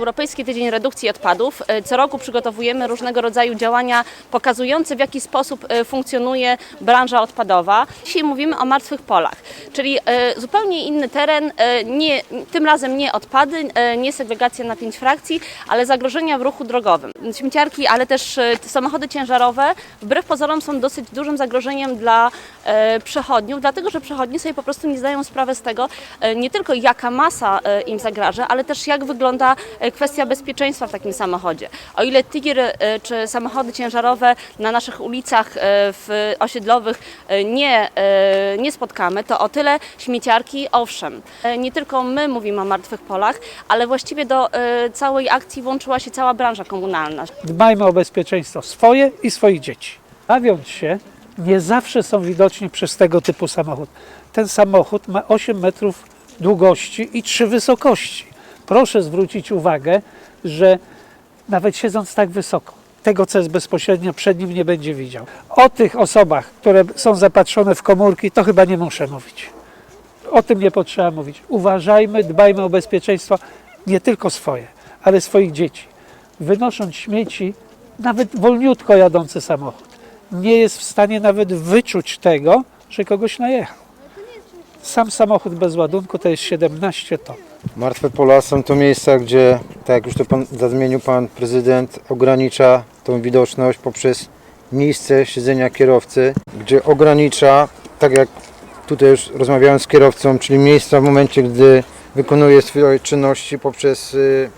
Europejski Tydzień Redukcji Odpadów. E, Co roku przygotowujemy różnego rodzaju działania pokazujące, w jaki sposób e, funkcjonuje branża odpadowa. Dzisiaj mówimy o martwych polach, czyli e, zupełnie inny teren, e, nie, tym razem nie odpady, e, nie segregacja na pięć frakcji, ale zagrożenia w ruchu drogowym. Śmieciarki, ale też samochody ciężarowe wbrew pozorom są dosyć dużym zagrożeniem dla przechodniów, dlatego że przechodnie sobie po prostu nie zdają sprawy z tego, nie tylko jaka masa im zagraża, ale też jak wygląda kwestia bezpieczeństwa w takim samochodzie. O ile e, czy samochody ciężarowe na naszych ulicach w osiedlowych nie, nie spotkamy, to o tyle śmieciarki owszem. E, Nie tylko my mówimy o martwych polach, ale właściwie do e, całej akcji włączyła się cała branża komunalna. Dbajmy o bezpieczeństwo swoje i swoich dzieci. Bawiąc się, nie zawsze są widoczni przez tego typu samochód. Ten samochód ma 8 metrów długości i 3 wysokości. Proszę zwrócić uwagę, że nawet siedząc tak wysoko, tego, co jest bezpośrednio przed nim, nie będzie widział. O tych osobach, które są zapatrzone w komórki, to chyba nie muszę mówić. O tym nie potrzeba mówić. Uważajmy, dbajmy o bezpieczeństwo nie tylko swoje, ale swoich dzieci. Wynosząc śmieci, nawet wolniutko jadący samochód nie jest w stanie nawet wyczuć tego, że kogoś najechał. Sam samochód bez ładunku to jest 17 ton. Martwe pola są to miejsca, gdzie, tak jak już to pan, pan prezydent, ogranicza tą widoczność poprzez miejsce siedzenia kierowcy, gdzie ogranicza, tak jak tutaj już rozmawiałem z kierowcą, czyli miejsca w momencie, gdy wykonuje swoje czynności poprzez y,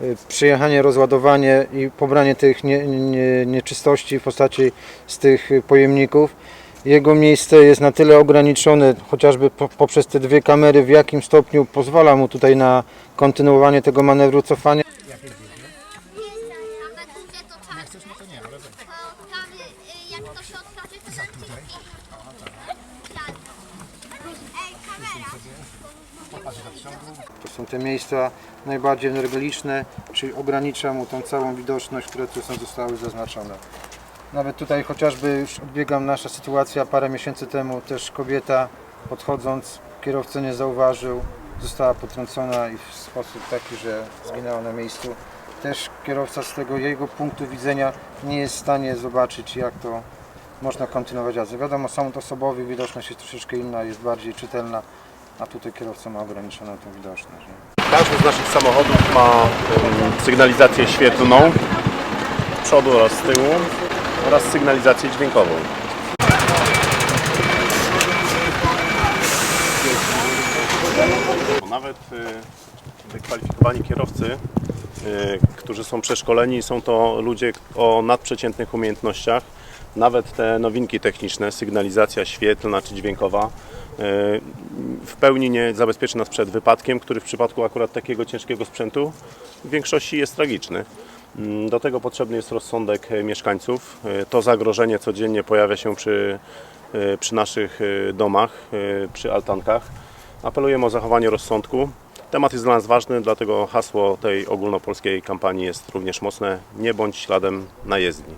y, przyjechanie, rozładowanie i pobranie tych nie, nie, nieczystości w postaci z tych pojemników. Jego miejsce jest na tyle ograniczone, chociażby po, poprzez te dwie kamery, w jakim stopniu pozwala mu tutaj na kontynuowanie tego manewru cofania. Ale głównie to czas. Nie chcesz, no to nie, ale To tam, y, jak to się odprawi, to ten filmik. Tak. Ej, kamera. To są te miejsca najbardziej energoliczne, czyli ogranicza mu tą całą widoczność, które tu są zostały zaznaczone. Nawet tutaj chociażby już odbiegam nasza sytuacja parę miesięcy temu też kobieta podchodząc kierowca nie zauważył, została potrącona i w sposób taki, że zginęła na miejscu. Też kierowca z tego jego punktu widzenia nie jest w stanie zobaczyć jak to można kontynuować jazdę. Wiadomo, samochód osobowy, widoczność jest troszeczkę inna, jest bardziej czytelna, a tutaj kierowca ma ograniczoną tą widoczność. Każdy z naszych samochodów ma sygnalizację świetlną przodu oraz z tyłu oraz sygnalizację dźwiękową. Nawet y, wykwalifikowani kierowcy, którzy są przeszkoleni, są to ludzie o nadprzeciętnych umiejętnościach. Nawet te nowinki techniczne, sygnalizacja świetlna czy dźwiękowa, y, w pełni nie zabezpieczy nas przed wypadkiem, który w przypadku akurat takiego ciężkiego sprzętu w większości jest tragiczny. Mm, Do tego potrzebny jest rozsądek mieszkańców. E, To zagrożenie codziennie pojawia się przy, przy naszych domach, przy altankach. Apelujemy o zachowanie rozsądku. Temat jest dla nas ważny, dlatego hasło tej ogólnopolskiej kampanii jest również mocne. Nie bądź śladem na jezdni.